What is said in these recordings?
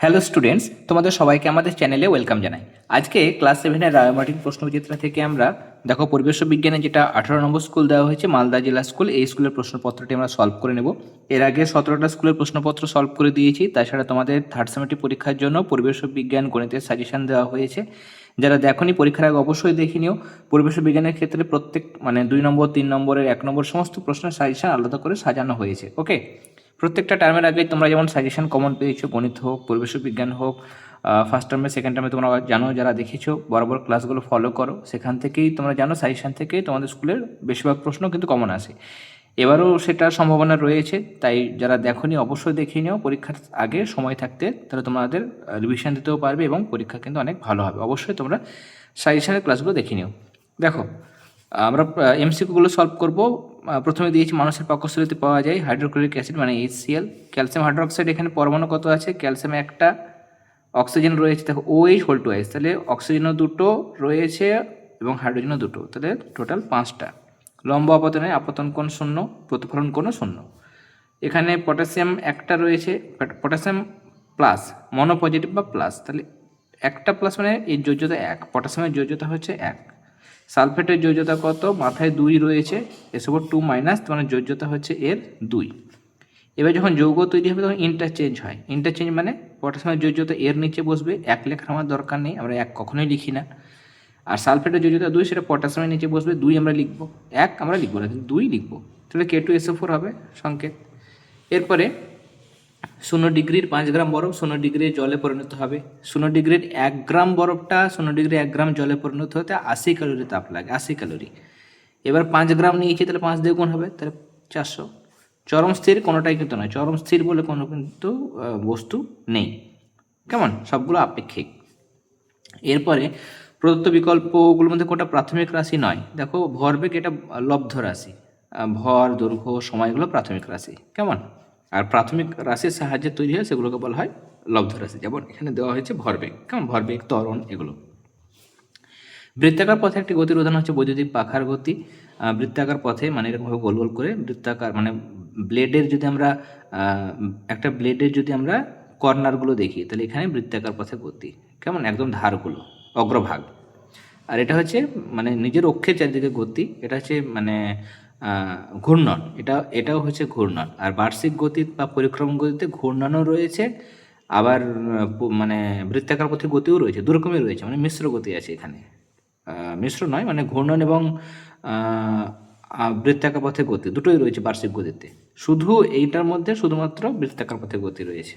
Hello students তোমাদের সবাইকে আমাদের চ্যানেলে ওয়েলকাম জানাই। আজকে ক্লাস সেভেনের রায়মার্টিন প্রশ্নবিচিত্রা থেকে আমরা দেখো পরিবেশ বিজ্ঞানে যেটা আঠারো নম্বর স্কুল দেওয়া হয়েছে, মালদা জেলা স্কুল এই স্কুলের প্রশ্নপত্রটি আমরা সলভ করে নেব। এর আগে সতেরোটা স্কুলের প্রশ্নপত্র সলভ করে দিয়েছি, তাছাড়া তোমাদের থার্ড সেমিস্টার পরীক্ষার জন্য পরিবেশ বিজ্ঞান গণিতের সাজেশন দেওয়া হয়েছে। যারা দেখনি পরীক্ষার আগে অবশ্যই দেখে নিও। পরিবেশ বিজ্ঞানের ক্ষেত্রে প্রত্যেক মানে দুই নম্বর, তিন নম্বরের এক নম্বর সমস্ত প্রশ্নের সাজেশন আলাদা করে সাজানো হয়েছে ওকে প্রত্যেকটা টার্মের আগে তোমরা যেমন সাজেশন কমন পেয়েছ, গণিত হোক পরিবেশ বিজ্ঞান হোক ফার্স্ট টার্মে সেকেন্ড টার্মে তোমরা জানো, যারা দেখেছ, বরাবর ক্লাসগুলো ফলো করো। সেখান থেকেই তোমরা জানো সাজেশন থেকেই তোমাদের স্কুলের বেশিরভাগ প্রশ্ন কিন্তু কমন আসে। এবারও সেটার সম্ভাবনা রয়েছে, তাই যারা দেখোনি, অবশ্যই দেখে নিও। পরীক্ষার আগে সময় থাকতে তাহলে তোমাদের রিভিশন দিতেও পারবে এবং পরীক্ষা কিন্তু অনেক ভালো হবে। অবশ্যই তোমরা সাজেশনের ক্লাসগুলো দেখে নিও। দেখো আমরা এমসিকিউগুলো সলভ করব। প্রথমে দিয়েছি মানুষের পাকস্থলীতে পাওয়া যায় হাইড্রোক্লোরিক অ্যাসিড মানে এইচসিএল ক্যালসিয়াম হাইড্রোক্সাইড এখানে পরমাণু কত আছে? ক্যালসিয়াম একটা অক্সিজেন রয়েছে, দেখো O H whole two H তাহলে অক্সিজেনও দুটো রয়েছে এবং হাইড্রোজেনও দুটো। তাহলে টোটাল পাঁচটা। লম্বা আপতনে আপতন কোণ শূন্য, প্রতিফলন কোণও শূন্য। এখানে পটাশিয়াম একটা রয়েছে পটাশিয়াম প্লাস মনো পজিটিভ বা প্লাস তাহলে একটা প্লাস মানে এর যোজ্যতা এক পটাশিয়ামের যোজ্যতা হচ্ছে এক। সালফেটের যোজ্যতা কত? মাথায় দুই রয়েছে এসব টু মাইনাস মানে যোজ্যতা হচ্ছে এর দুই। এবার যখন যৌগ তৈরি হবে, তখন ইন্টারচেঞ্জ হয়। ইন্টারচেঞ্জ মানে পটাশিয়ামের যোজ্যতা এর নিচে বসবে, এক লেখার আমার দরকার নেই, আমরা এক কখনোই লিখি না। আর সালফেটের যোজ্যতা দুই, সেটা পটাশিয়ামের নিচে বসবে, দুই আমরা লিখব। এক আমরা লিখব না, দুই লিখব। তাহলে কে টু এসও ফোর হবে, সংকেত। এরপরে শূন্য ডিগ্রির পাঁচ গ্রাম বরফ, শূন্য ডিগ্রি জলে পরিণত হবে। শূন্য ডিগ্রির এক গ্রাম বরফটা শূন্য ডিগ্রি এক গ্রাম জলে পরিণত হতে আশি ক্যালোরি তাপ লাগে, আশি ক্যালোরি। এবার পাঁচ গ্রাম নিয়েছি, তাহলে পাঁচ দিয়ে গুণ হবে, তাহলে চারশো। চরম স্থির কোনোটাই কিন্তু নয়, চরম স্থির বলে কোনো কিন্তু বস্তু নেই। কেমন? সবগুলো আপেক্ষিক। এরপরে প্রদত্ত বিকল্পগুলোর মধ্যে কোনটা প্রাথমিক রাশি নয়? দেখো ভরবেগ এটা লব্ধ রাশি। ভর, দৈর্ঘ্য, সময়গুলো প্রাথমিক রাশি। কেমন? আর প্রাথমিক রাশির সাহায্যে তৈরি হয় সেগুলোকে বলা হয় লব্ধ রাশি। যেমন এখানে দেওয়া হয়েছে ভরবেগ। কেমন? ভরবেগ, ত্বরণ এগুলো। বৃত্তাকার পথে একটি গতির উদাহরণ হচ্ছে বৈদ্যুতিক পাখার গতি। বৃত্তাকার পথে মানে এরকমভাবে গোল গোল করে বৃত্তাকার মানে ব্লেডের যদি আমরা একটা ব্লেডের যদি আমরা কর্নারগুলো দেখি, তাহলে এখানে বৃত্তাকার পথে গতি। কেমন? একদম ধারগুলো, অগ্রভাগ। আর এটা হচ্ছে মানে নিজের অক্ষের চারিদিকে গতি। এটা হচ্ছে মানে ঘূর্ণন। এটা, এটাও হচ্ছে ঘূর্ণন। আর বার্ষিক গতি বা পরিক্রম গতিতে ঘূর্ণনও রয়েছে, আবার মানে বৃত্তাকার পথে গতিও রয়েছে, দুরকমই রয়েছে মানে মিশ্র গতি আছে এখানে। মিশ্র নয় মানে ঘূর্ণন এবং বৃত্তাকার পথে গতি, দুটোই রয়েছে বার্ষিক গতিতে। শুধু এইটার মধ্যে শুধুমাত্র বৃত্তাকার পথে গতি রয়েছে।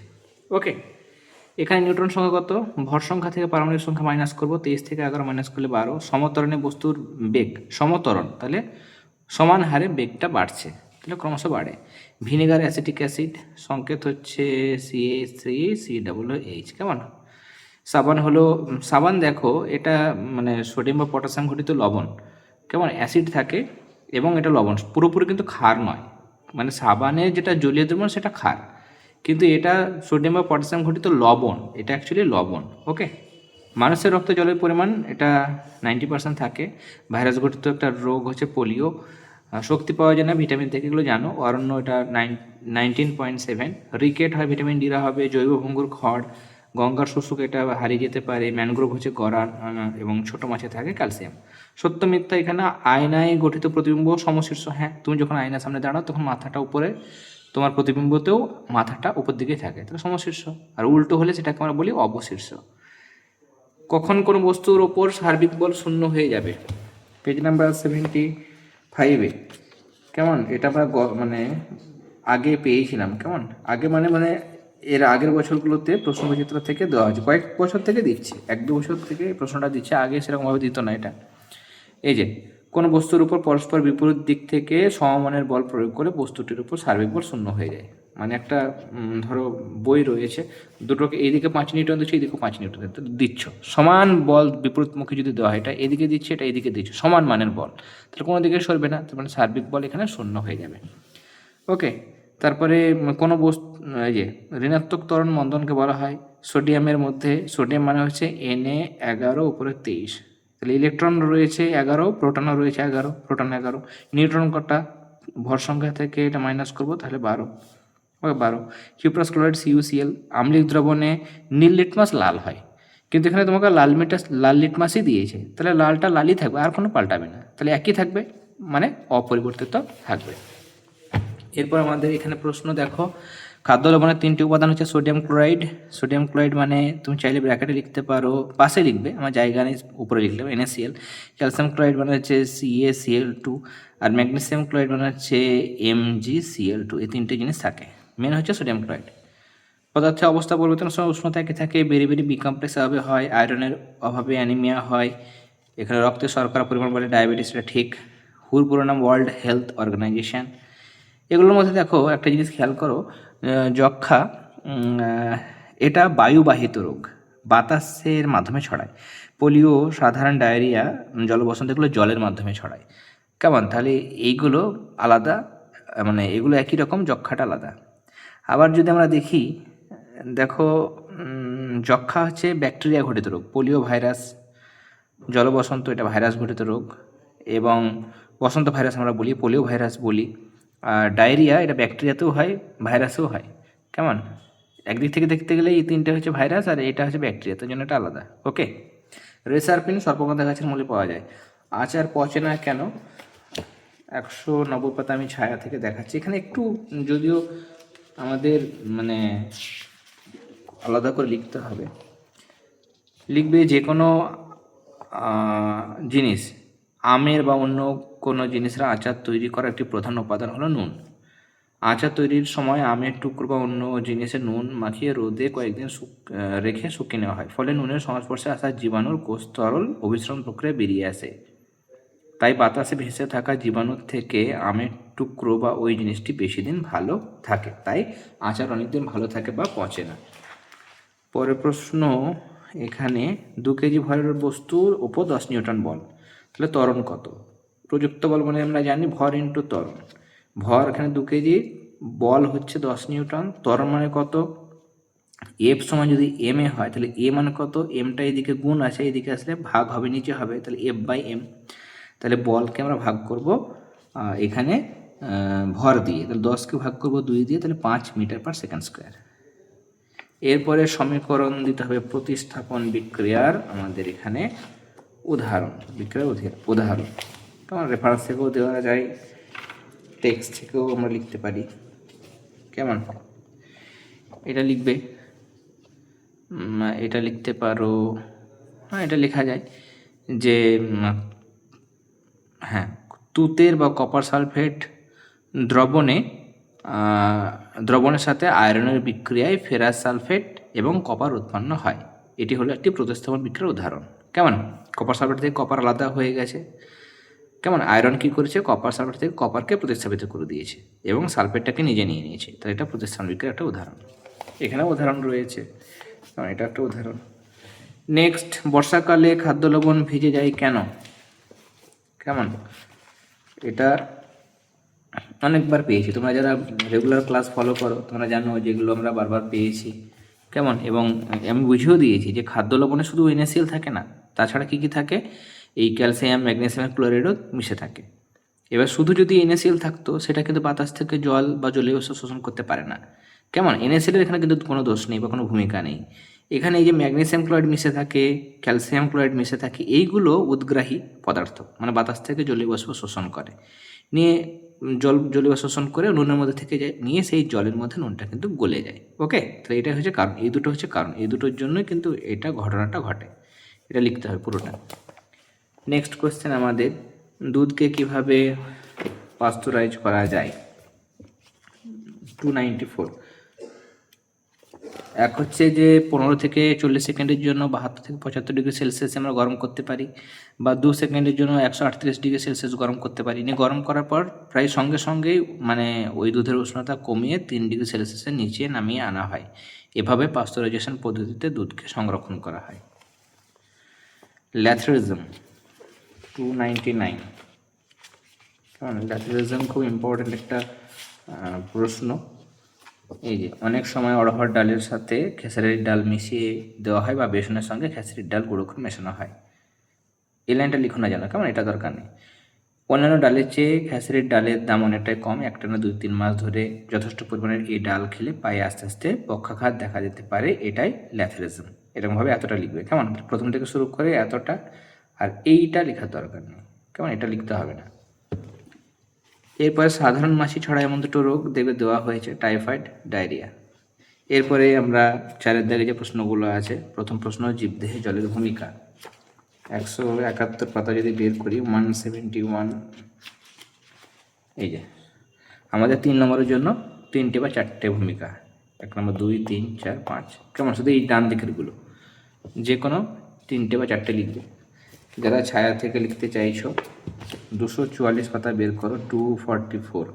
ওকে, এখানে নিউটন সংখ্যা কত? ভর সংখ্যা থেকে পারমাণবিক সংখ্যা মাইনাস করব, তেইশ থেকে এগারো মাইনাস করলে বারো। সমতরণে বস্তুর বেগ, সমতরণ, তাহলে সমান হারে বেগটা বাড়ছে, তাহলে ক্রমশ বাড়ে। ভিনেগার, অ্যাসিটিক অ্যাসিড, সংকেত হচ্ছে C three C double H কেমন? সাবান হলো সাবান দেখো, এটা মানে সোডিয়াম বা পটাশিয়াম ঘটিত লবণ, কেমন? অ্যাসিড থাকে এবং এটা লবণ, পুরোপুরি কিন্তু ক্ষার নয়। মানে সাবানের যেটা জলীয় দ্রবণ, সেটা ক্ষার। কিন্তু এটা সোডিয়াম বা পটাশিয়াম ঘটিত লবণ, এটা অ্যাকচুয়ালি লবণ ওকে মানুষের রক্তে জলের পরিমাণ, এটা নাইনটি পার্সেন্ট থাকে। ভাইরাস ঘটিত একটা রোগ হচ্ছে পোলিও। শক্তি পাওয়া যায় না ভিটামিন থেকে এগুলো জানো। অরণ্য এটা nine nineteen point seven rickets হয় ভিটামিন ডিরা হবে জৈব ভঙ্গুর খড় গঙ্গার শুশুক এটা হারিয়ে যেতে পারে ম্যানগ্রোভ হচ্ছে আহ, এবং ছোট মাছে থাকে ক্যালসিয়াম। সত্য মিথ্যা এখানে আয়নায় গঠিত প্রতিবিম্ব সমশীর্ষ হ্যাঁ তুমি যখন আয়নার সামনে দাঁড়াও তখন মাথাটা উপরে তোমার প্রতিবিম্বতেও মাথাটা উপর দিকেই থাকে তাহলে সমশীর্ষ। আর উল্টো হলে সেটাকে আমরা বলি অবশীর্ষ। কখন কোনো বস্তুর ওপর সার্বিক বল শূন্য হয়ে যাবে? পেজ নাম্বার সেভেন্টি ফাইভে কেমন? এটা আমরা মানে আগে পেয়েছিলাম, কেমন? আগে মানে মানে এর আগের বছরগুলোতে প্রশ্নবিচিত্র থেকে দেওয়া হয়েছে। কয়েক বছর থেকে দিচ্ছে, এক দু বছর থেকে প্রশ্নটা দিচ্ছে, আগে সেরকমভাবে দিত না এটা। এই যে, কোনো বস্তুর উপর পরস্পর বিপরীত দিক থেকে সমমানের বল প্রয়োগ করে বস্তুটির উপর সার্বিক বল শূন্য হয়ে যায়। মানে একটা ধরো বই রয়েছে দুটোকে এইদিকে পাঁচ নিউটন দিচ্ছে এইদিকে পাঁচ নিউটন দিচ্ছে, সমান বল বিপরীতমুখী যদি দেওয়া হয় এটা এদিকে দিচ্ছে এটা এদিকে দিচ্ছ সমান মানের বল। তাহলে কোনো দিকে সরবে না তার মানে সার্বিক বল এখানে শূন্য হয়ে যাবে। ওকে তারপরে কোনো বস্তু এই যে ঋণাত্মক তরণ মন্দনকে বলা হয় সোডিয়ামের মধ্যে সোডিয়াম মানে হচ্ছে এনএ এগারো উপরে তেইশ। তাহলে ইলেকট্রন রয়েছে এগারো প্রোটনও রয়েছে এগারো প্রোটন এগারো। নিউট্রন কটা ভর সংখ্যা থেকে এটা মাইনাস করব তাহলে বারো। ওকে বারো। কিউপ্রাস ক্লোরাইড সিইউসিএল আম্লিক দ্রবণে নীল লিটমাস লাল হয়। কিন্তু এখানে তোমাকে লাল মিটাস লাল লিটমাসই দিয়েছে। তাহলে লালটা লালই থাকবে, আর কোনো পাল্টাবে না। তাহলে একই থাকবে মানে অপরিবর্তিত থাকবে। এরপর আমাদের এখানে প্রশ্ন, দেখো, খাদ্য লবণের তিনটি উপাদান হচ্ছে সোডিয়াম ক্লোরাইড। সোডিয়াম ক্লোরাইড মানে তুমি চাইলে ব্র্যাকেটে লিখতে পারো, পাশে লিখবে, আমার জায়গা নেই, উপরে লিখলে এনএসিএল ক্যালসিয়াম ক্লোরাইড মানে হচ্ছে C A C L two R magnesium chloride মানে হচ্ছে এমজিসিএল টু এই তিনটে জিনিস থাকে। মেন হচ্ছে সোডিয়াম ক্লোরাইড। পদার্থের অবস্থা পরিবর্তনের সময় উষ্ণতা একই থাকে, বেরি বেরি বিকমপ্লেক্স অভাবে হয় আয়রনের অভাবে অ্যানিমিয়া হয়, এখানে রক্তে শর্করা পরিমাণ বলে ডায়াবেটিস, এটা ঠিক। হুর পুরো নাম ওয়ার্ল্ড হেলথ অর্গানাইজেশান এগুলোর মধ্যে দেখো, একটা জিনিস খেয়াল করো যক্ষা এটা বায়ুবাহিত রোগ, বাতাসের মাধ্যমে ছড়ায়। পোলিও, সাধারণ ডায়রিয়া, জলবসন্ত এগুলো জলের মাধ্যমে ছড়ায়। কেমন? তাহলে এইগুলো আলাদা মানে এগুলো একই রকম, যক্ষাটা আলাদা। আবার যদি আমরা দেখি, দেখো যক্ষা হচ্ছে ব্যাকটেরিয়া ঘটিত রোগ, পোলিও ভাইরাস, জলবসন্ত এটা ভাইরাস ঘটিত রোগ, এবং বসন্ত ভাইরাস আমরা বলি, পোলিও ভাইরাস বলি, আর ডায়রিয়া এটা ব্যাকটেরিয়াতেও হয়, ভাইরাসেও হয়, কেমন? একদিক থেকে দেখতে গেলে এই তিনটে হচ্ছে ভাইরাস আর এটা হচ্ছে ব্যাকটেরিয়া, তার জন্য এটা আলাদা, ওকে? রেসারপিন সর্পগন্ধা গাছের মূলে পাওয়া যায়, আচার পচে না কেন? একশো নব্বই পাতা আমি ছায়া থেকে দেখাচ্ছি, এখানে একটু, যদিও আমাদের মানে আলাদা করে লিখতে হবে। লিখবে যে কোনো জিনিস। আমের বা অন্য কোনো জিনিসের আচার তৈরি করার একটি প্রধান উপাদান হলো নুন। আচার তৈরির সময় আমের টুকরো বা অন্য জিনিসে নুন মাখিয়ে রোদে কয়েকদিন রেখে শুকিয়ে নেওয়া হয়। ফলে নুনের সংস্পর্শে আসা জীবাণুর কোষ তরল অভিশ্রম প্রক্রিয়া বেরিয়ে আসে। তাই বাতাসে ভেসে থাকা জীবাণুর থেকে আমের টুকরো বা ওই জিনিসটি বেশি দিন ভালো থাকে। তাই আচার অনেকদিন ভালো থাকে বা পচে না। পরের প্রশ্ন, এখানে দু কেজি ভরের বস্তুর ওপর দশ নিউটন বল। তাহলে ত্বরণ কত? প্রযুক্ত বল মানে আমরা জানি ভর ইন্টু ত্বরণ। ভর এখানে দু কেজি, বল হচ্ছে দশ নিউটন ত্বরণ মানে কত? এফ সমান যদি এম এ হয়, তাহলে এ মানে কত? এমটা এদিকে গুণ আছে, এদিকে আসলে ভাগ হবে, নিচে হবে। তাহলে এফ বাই এম তাহলে বলকে আমরা ভাগ করব এখানে ভর দিয়ে। তাহলে দশকে ভাগ করব দুই দিয়ে, তাহলে পাঁচ মিটার পার সেকেন্ড স্কোয়ার। এরপরে সমীকরণ দিতে হবে প্রতিস্থাপন বিক্রিয়ার আমাদের এখানে উদাহরণ, বিক্রিয়ার উদাহরণ- কেমন রেফারেন্স থেকেও দেওয়া যায় টেক্সট থেকেও আমরা লিখতে পারি। কেমন? এটা লিখবে। এটা লিখতে পারো হ্যাঁ এটা লেখা যায় যে হ্যাঁ তুতের বা কপার সালফেট দ্রবণে দ্রবণের সাথে আয়রনের বিক্রিয়ায় ফেরাস সালফেট এবং কপার উৎপন্ন হয়। এটি হলো একটি প্রতিস্থাপন বিক্রিয়ার উদাহরণ। কেমন? কপার সালফেট থেকে কপার আলাদা হয়ে গেছে। কেমন? আয়রন কি করেছে? কপার সালফেট থেকে কপারকে প্রতিস্থাপিত করে দিয়েছে এবং সালফেটটাকে নিজে নিয়ে নিয়েছে। তাহলে এটা প্রতিস্থাপন বিক্রিয়ার একটা উদাহরণ। এখানেও উদাহরণ রয়েছে। এটা একটা উদাহরণ। নেক্সট বর্ষাকালে খাদ্য লবণ ভিজে যায় কেন? কেমন? এটা অনেকবার পেয়েছি। তোমরা যারা রেগুলার ক্লাস ফলো করো, তোমরা জানো যেগুলো আমরা বারবার পেয়েছি। কেমন? এবং আমি বুঝিয়েও দিয়েছি যে খাদ্য লবণে শুধু এনএসিএল থাকে না, তাছাড়া কী কী থাকে? এই ক্যালসিয়াম ম্যাগনেসিয়াম ক্লোরাইডও মিশে থাকে। এবার শুধু যদি এনএসিএল থাকতো, সেটা কিন্তু বাতাস থেকে জল বা জলীয় শোষণ করতে পারে না। কেমন? এনএসিএলের এখানে কিন্তু কোনো দোষ নেই বা কোনো ভূমিকা নেই। এখানে এই যে ম্যাগনেসিয়াম ক্লোরাইড মিশে থাকে, ক্যালসিয়াম ক্লোরাইড মিশে থাকে, এইগুলো উদ্গ্রাহী পদার্থ মানে বাতাস থেকে জলীয় বাষ্প শোষণ করে। নিয়ে জল জলীয়বাষ্প শোষণ করে নুনের মধ্যে থেকে যায়, নিয়ে সেই জলের মধ্যে নুনটা কিন্তু গলে যায়, ওকে? তাহলে এটা হচ্ছে কারণ, এই দুটো হচ্ছে কারণ, এই দুটোর জন্যই কিন্তু এটা ঘটনাটা ঘটে। এটা লিখতে হবে পুরোটা। নেক্সট কোয়েশ্চেন আমাদের, দুধকে কীভাবে পাস্তুরাইজ করা যায়? টু নাইনটি ফোর এক হচ্ছে যে পনেরো থেকে চল্লিশ সেকেন্ডের জন্য বাহাত্তর থেকে পঁচাত্তর ডিগ্রি সেলসিয়াসে আমরা গরম করতে পারি, বা দু সেকেন্ডের জন্য একশো আটত্রিশ ডিগ্রি সেলসিয়াস গরম করতে পারি। নিয়ে গরম করার পর প্রায় সঙ্গে সঙ্গেই মানে ওই দুধের উষ্ণতা কমিয়ে তিন ডিগ্রি সেলসিয়াসের নিচে নামিয়ে আনা হয়। এভাবে পাস্তুরাইজেশন পদ্ধতিতে দুধকে সংরক্ষণ করা হয়। Lathyrism two ninety nine. কারণ ল্যাথরিজম খুব ইম্পর্ট্যান্ট একটা প্রশ্ন। এই যে, অনেক সময় অড়হর ডালের সাথে খেসারির ডাল মিশিয়ে দেওয়া হয় বা বেসনের সঙ্গে খেসারির ডাল গুঁড়ো করে মেশানো হয়। এই লাইনটা লিখো না জানো, কেমন? এটা দরকার নেই। অন্যান্য ডালের চেয়ে খেসারির ডালের দাম অনেকটাই কম, একটা না দুই তিন মাস ধরে যথেষ্ট পরিমাণের এই ডাল খেলে পায়ে আস্তে আস্তে পক্ষাঘাত দেখা যেতে পারে, এটাই ল্যাথেরিজম। এরকমভাবে এতটা লিখবে, কেমন? প্রথম থেকে শুরু করে এতটা, আর এইটা লেখার দরকার নেই, কেমন? এটা লিখতে হবে না। এরপরে সাধারণ মাসি ছড়া এমন দুটো রোগ দেখবে দেওয়া হয়েছে, টাইফয়েড, ডায়রিয়া। এরপরে আমরা চারের দাগে যে প্রশ্নগুলো আছে, প্রথম প্রশ্ন, জীবদেহে জলের ভূমিকা। একশো একাত্তর পাতা যদি বের করি ওয়ান সেভেন্টি ওয়ান এই যে, আমাদের তিন নম্বরের জন্য তিনটে বা চারটে ভূমিকা। এক নম্বর, দুই, তিন, চার, পাঁচ, কেমন? শুধু এই ডান দিকেরগুলো। যে কোনো তিনটে বা চারটে লিখবে। যারা ছায়া থেকে লিখতে চাইছো, দুশো চুয়াল্লিশ পাতা বের করো টু ফর্টি ফোর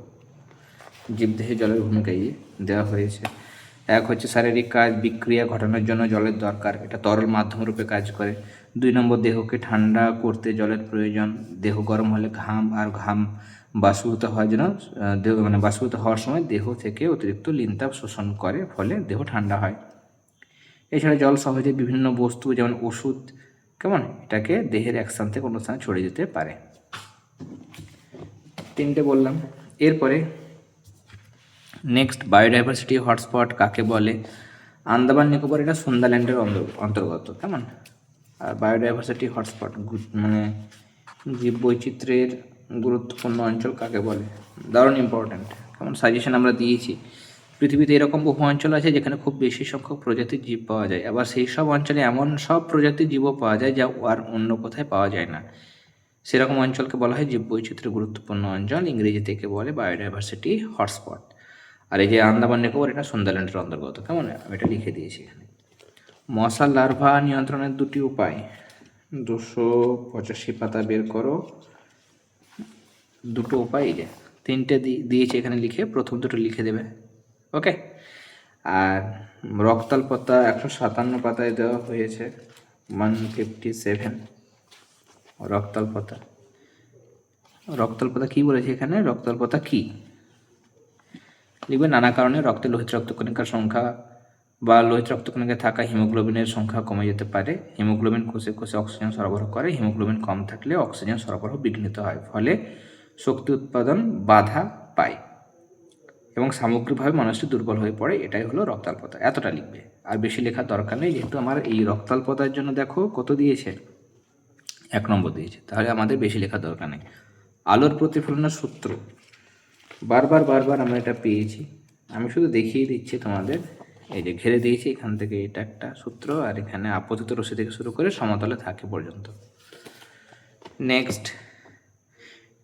জীবদেহে জলের ভূমিকা এই দেওয়া হয়েছে। এক হচ্ছে শারীরিক কাজ, বিক্রিয়া, ঘটানোর জন্য জলের দরকার। এটা তরল মাধ্যম রূপে কাজ করে। দুই নম্বর, দেহকে ঠান্ডা করতে জলের প্রয়োজন। দেহ গরম হলে ঘাম আর ঘাম বাষ্পীভূত হওয়ার জন্য দেহ মানে বাষ্পীভূত হওয়ার সময় দেহ থেকে অতিরিক্ত লিনতাপ শোষণ করে, ফলে দেহ ঠান্ডা হয়। এছাড়া জল সহজে বিভিন্ন বস্তু, যেমন ওষুধ কেমন? এটাকে দেহের এক স্থান থেকে অন্য স্থানে ছড়িয়ে যেতে পারে। তিনটে বললাম। এরপরে নেক্সট বায়োডাইভার্সিটি হটস্পট কাকে বলে? আন্দামান নিকোবর এটা সুন্দাল্যান্ডের অন্তর- অন্তর্গত। কেমন? আর বায়োডাইভার্সিটি হটস্পট মানে জীব বৈচিত্র্যের গুরুত্বপূর্ণ অঞ্চল কাকে বলে? দারুণ ইম্পর্ট্যান্ট কেমন? সাজেশন আমরা দিয়েছি। পৃথিবীতে এরকম বহু অঞ্চল আছে যেখানে খুব বেশি সংখ্যক প্রজাতির জীব পাওয়া যায়। আবার সেই সব অঞ্চলে এমন সব প্রজাতির জীবও পাওয়া যায় যা আর অন্য কোথায় পাওয়া যায় না। সেরকম অঞ্চলকে বলা হয় জীব বৈচিত্র্য গুরুত্বপূর্ণ অঞ্চল ইংরেজি থেকে বলে বায়োডাইভার্সিটি হটস্পট। আর এই যে আন্দামান নিকোবর, এটা সুন্দরল্যান্ডের অন্তর্গত। কেমন? আমি এটা লিখে দিয়েছি এখানে। মশা লার্ভা নিয়ন্ত্রণের দুটি উপায়। দুশো পঁচাশি পাতা বের করো। দুটো উপায় তিনটে দিয়েছি এখানে লিখে। প্রথম দুটো লিখে দেবে। ওকে আর রক্তাল পাতা একশো সাতান্ন পাতায় দেওয়া হয়েছে ওয়ান ফিফটি সেভেন রক্তাল পাতা। রক্তাল পাতা কী বলেছে এখানে? রক্তাল পাতা কী? লিখবে, নানা কারণে রক্তে লোহিত রক্তকণিকার সংখ্যা বা লোহিত রক্তকণিকায় থাকা হিমোগ্লোবিনের সংখ্যা কমে যেতে পারে। হিমোগ্লোবিন কোষে কোষে অক্সিজেন সরবরাহ করে। হিমোগ্লোবিন কম থাকলে অক্সিজেন সরবরাহ বিঘ্নিত হয়, ফলে শক্তি উৎপাদন বাধা পায়। এবং সামগ্রিকভাবে মানুষটি দুর্বল হয়ে পড়ে, এটাই হলো রক্তাল্পতা। এতটা লিখবে। আর বেশি লেখার দরকার নেই, যেহেতু আমার এই রক্তাল্পতার জন্য দেখো কত দিয়েছে? এক নম্বর দিয়েছে। তাহলে আমাদের বেশি লেখার দরকার নেই। আলোর প্রতিফলনের সূত্র। বারবার বারবার আমরা এটা পেয়েছি। আমি শুধু দেখিয়ে দিচ্ছি তোমাদের। এই যে ঘিরে দিয়েছি, এখান থেকে এটা একটা সূত্র, আর এখানে আপতিত রশ্মি থেকে শুরু করে সমতলে থাকে পর্যন্ত। নেক্সট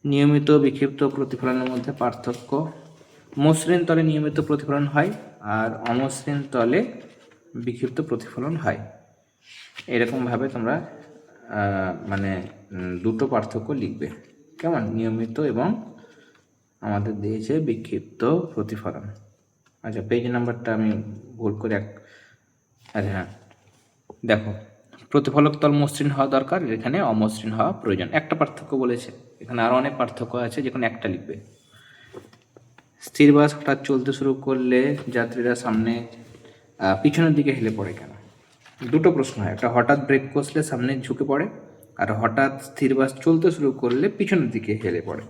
নিয়মিত বিক্ষিপ্ত প্রতিফলনের মধ্যে পার্থক্য মসৃণ তলে নিয়মিত প্রতিফলন হয় আর অমসৃণ তলে বিক্ষিপ্ত প্রতিফলন হয়। এরকমভাবে তোমরা মানে দুটো পার্থক্য লিখবে। কেমন? নিয়মিত এবং আমাদের দিয়েছে বিক্ষিপ্ত প্রতিফলন। আচ্ছা পেজ নাম্বারটা আমি ভুল করে এক আচ্ছা হ্যাঁ দেখো। প্রতিফলক তল মসৃণ হওয়া দরকার, এখানে অমসৃণ হওয়া প্রয়োজন। একটা পার্থক্য বলেছে। এখানে আরও অনেক পার্থক্য আছে, যেখানে একটা লিখবে। স্থির বাস হঠাৎ চলতে শুরু করলে যাত্রীরা সামনে পিছনের দিকে হেলে পড়ে কেন? দুটো প্রশ্ন হয়, একটা হঠাৎ ব্রেক কষলে সামনে ঝুঁকে পড়ে, আর হঠাৎ স্থির বাস চলতে শুরু করলে পিছনের দিকে হেলে পড়ে।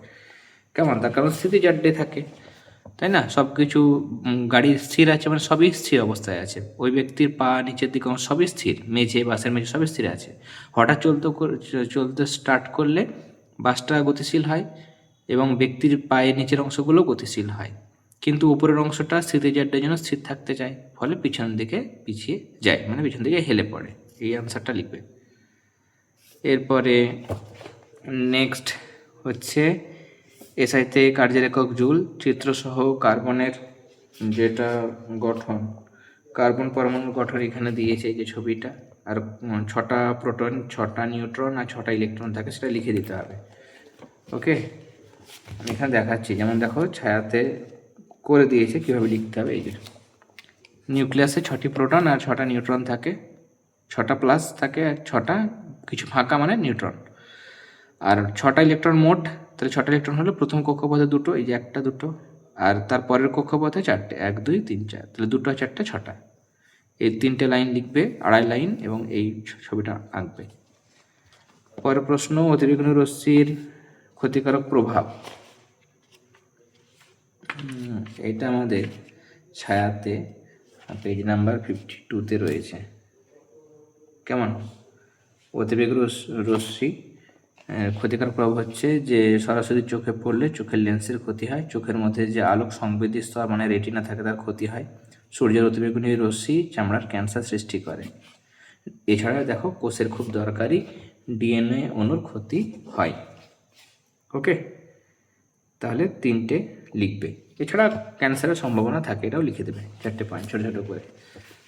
কেমন? তার কারণ স্থিতিজাড্ডে থাকে, তাই না? সব কিছু গাড়ি স্থির আছে মানে সবই স্থির অবস্থায় আছে। ওই ব্যক্তির পা নিচের দিকে সবই স্থির, মেঝে, বাসের মেঝে সবই স্থির আছে। হঠাৎ চলতে চলতে স্টার্ট করলে বাসটা গতিশীল হয় এবং ব্যক্তির পায়ের নিচের অংশগুলো গতিশীল হয়। কিন্তু উপরের অংশটা স্থিতিজাড্ডের জন্য স্থির থাকতে চায়, ফলে পিছনের দিকে পিছিয়ে যায় মানে পিছন দিকে হেলে পড়ে। এই আনসারটা লিখবে। এরপরে নেক্সট হচ্ছে এসআইতে কার্যের একক জুল, চিত্রসহ কার্বনের যেটা গঠন, কার্বন পরমাণুর গঠন এখানে দিয়েছে যে ছবিটা। আর ছটা প্রোটন ছটা নিউট্রন আর ছটা ইলেকট্রন থাকে, সেটা লিখে দিতে হবে। ওকে আমি এখানে দেখাচ্ছি, যেমন দেখো ছায়াতে করে দিয়েছে, কীভাবে লিখতে হবে, এই যে। নিউক্লিয়াসে ছটি প্রোটন আর ছটা নিউট্রন থাকে, ছটা প্লাস থাকে আর ছটা, কিছু ফাঁকা মানে নিউট্রন। আর ছটা ইলেকট্রন মোট, তাহলে ছটা ইলেকট্রন হলো প্রথম কক্ষপথে দুটো, এই যে একটা দুটো, আর তার পরের কক্ষপথে চারটে, এক, দুই, তিন, চার, তাহলে দুটো চারটে, ছটা। এই তিনটে লাইন লিখবে, আড়াই লাইন, এবং এই ছবিটা আঁকবে। পরের প্রশ্ন অতিবেগুনি রশ্মির ক্ষতিকারক প্রভাব। এটা আমাদের ছায়াতে পেজ নাম্বার ফিফটি টুতে রয়েছে। কেমন? অতিবেগ রশ্মি ক্ষতিকারক প্রভাব হচ্ছে যে সরাসরি চোখে পড়লে চোখের লেন্সের ক্ষতি হয়, চোখের মধ্যে যে আলোক সংবেদী স্তর মানে রেটিনা থাকে তার ক্ষতি হয়, সূর্যের অতিবেগুনি রশ্মি চামড়ার ক্যান্সার সৃষ্টি করে। এছাড়া দেখো কোষের খুব দরকারি ডিএনএ অণুর ক্ষতি হয়। ওকে? তাহলে তিনটে লিখবে। এছাড়া ক্যান্সারের সম্ভাবনা থাকে, এটাও লিখে দেবে, চারটে পয়েন্ট ছোটো ছোটো করে।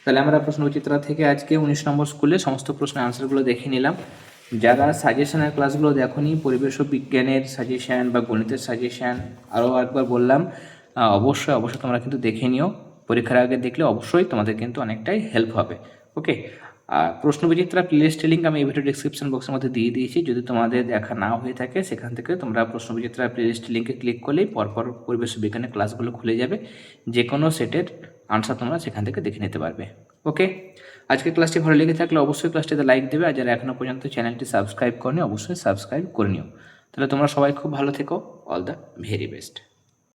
তাহলে আমরা প্রশ্নবিচিত্রা থেকে আজকে উনিশ নম্বর স্কুলে সমস্ত প্রশ্নের আনসারগুলো দেখে নিলাম। যারা সাজেশনের ক্লাসগুলো দেখনি, পরিবেশ বিজ্ঞানের সাজেশন বা গণিতের সাজেশন আরও একবার বললাম অবশ্যই অবশ্যই তোমরা কিন্তু দেখে নিও। পরীক্ষার আগে দেখলে অবশ্যই তোমাদের কিন্তু অনেকটাই হেল্প হবে, ওকে? আর প্রশ্নবিচিত্রা প্লেলিস্টের লিঙ্ক আমি এই ভিডিও ডিসক্রিপশন বক্সের মধ্যে দিয়ে দিয়েছি। যদি তোমাদের দেখা না হয়ে থাকে, সেখান থেকে তোমরা প্রশ্নবিচিত্রা প্লেলিস্ট লিঙ্কে ক্লিক করলেই পরপর পরিবেশ বিজ্ঞানের ক্লাসগুলো খুলে যাবে। যে কোনো সেটের আনসার তোমরা সেখান থেকে দেখে নিতে পারবে। ওকে আজকে ক্লাসটি ভালো লেগে থাকলে অবশ্যই ক্লাসটিতে লাইক দেবে। আর যারা এখনও পর্যন্ত চ্যানেলটি সাবস্ক্রাইব করনি, অবশ্যই সাবস্ক্রাইব করে নিও। তাহলে তোমরা সবাই খুব ভালো থেকো। All the very best